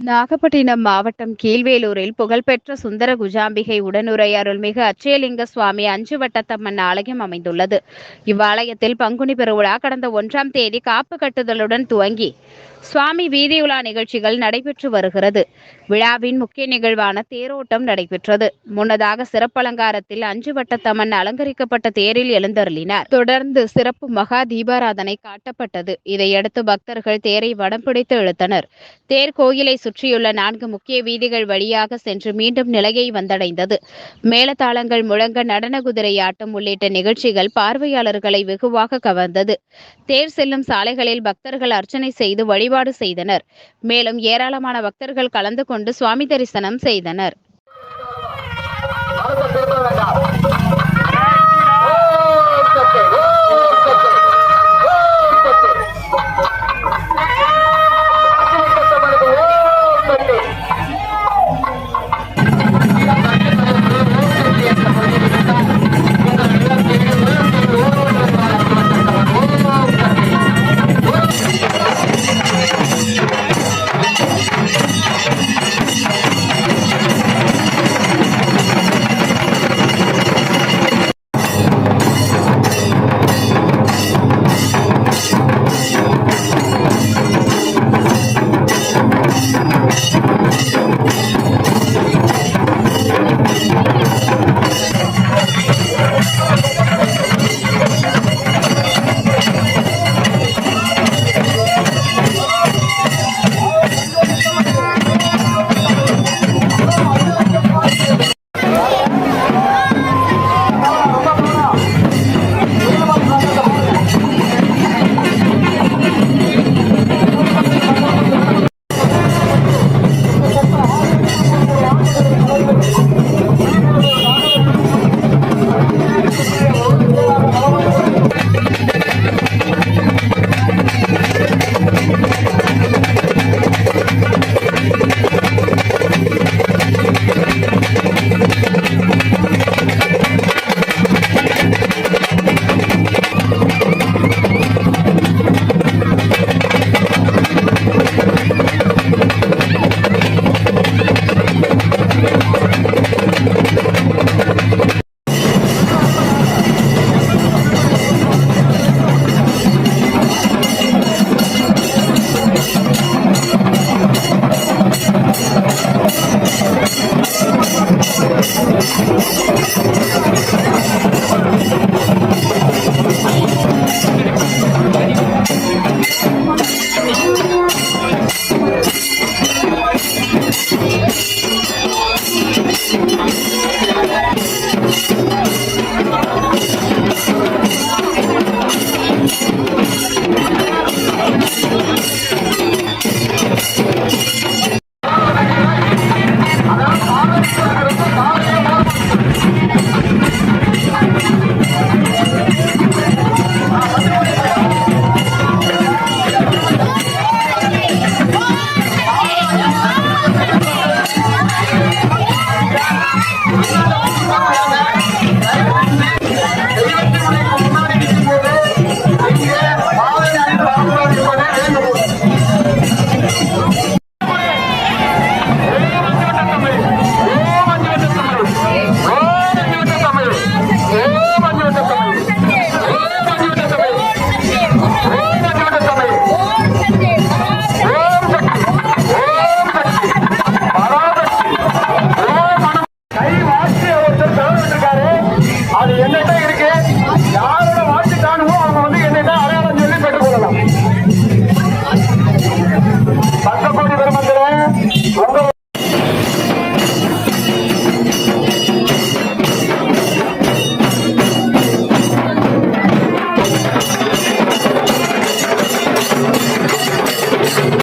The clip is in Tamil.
நாகப்பட்டினம் மாவட்டம் கீழ்வேலூரில் புகழ்பெற்ற சுந்தர குஜாம்பிகை உடனுரை அருள்மிகு அச்சயலிங்க சுவாமி அஞ்சு வட்டத்தம்மன் ஆலயம் அமைந்துள்ளது. இவ்வாலயத்தில் பங்குனி பெருவிழா கடந்த ஒன்றாம் தேதி காப்பு கட்டுதலுடன் துவங்கி சுவாமி வீதியுலா நிகழ்ச்சிகள் நடைபெற்று வருகிறது. விழாவின் முக்கிய நிகழ்வான தேரோட்டம் நடைபெற்றது. முன்னதாக சிறப்பலங்காரத்தில் அஞ்சு வட்டத்தம்மன் அலங்கரிக்கப்பட்ட தேரில் எழுந்தருளினார். தொடர்ந்து சிறப்பு மகா தீபாராதனை காட்டப்பட்டது. இதையடுத்து பக்தர்கள் தேரை வடம் பிடித்து இழுத்தனர். தேர் கோயிலை சுற்றியுள்ள நான்கு முக்கிய வீதிகள் வழியாக சென்று மீண்டும் நிலையை வந்தடைந்தது. மேலதாளங்கள் முழங்க நடன குதிரையாட்டம் உள்ளிட்ட நிகழ்ச்சிகள் பார்வையாளர்களை வெகுவாக கவர்ந்தது. தேர் செல்லும் சாலைகளில் பக்தர்கள் அர்ச்சனை செய்து வழிபாடு செய்தனர். மேலும் ஏராளமான பக்தர்கள் கலந்து கொண்டு சுவாமி தரிசனம் செய்தனர்.